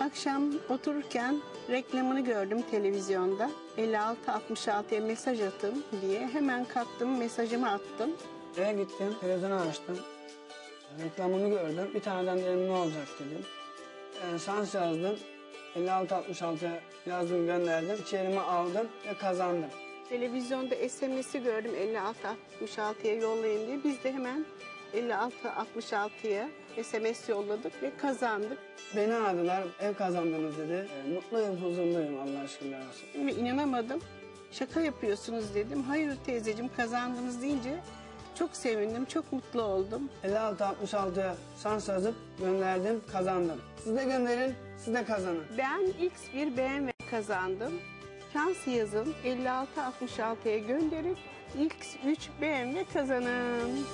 akşam otururken reklamını gördüm televizyonda. 56-66'ya mesaj atın diye. Hemen kalktım mesajımı attım. Eve gittim, televizyonu açtım. Reklamını gördüm. Bir taneden dedim ne olacak dedim. Yani şans yazdım. 56-66 yazdım gönderdim. İçerime aldım ve kazandım. Televizyonda SMS'i gördüm 56-66'ya yollayın diye. Biz de hemen 56-66'ya SMS yolladık ve kazandık. Beni aradılar, ev kazandınız dedi. E, mutluyum, huzurluyum Allah şükürler olsun. Ve inanamadım. Şaka yapıyorsunuz dedim. Hayır teyzeciğim kazandınız deyince çok sevindim, çok mutlu oldum. 56-66'ya şans yazıp gönderdim, kazandım. Siz de gönderin, siz de kazanın. Ben X bir BMW kazandım. Şans yazın 56-66'ya gönderip X3 BMW kazanın.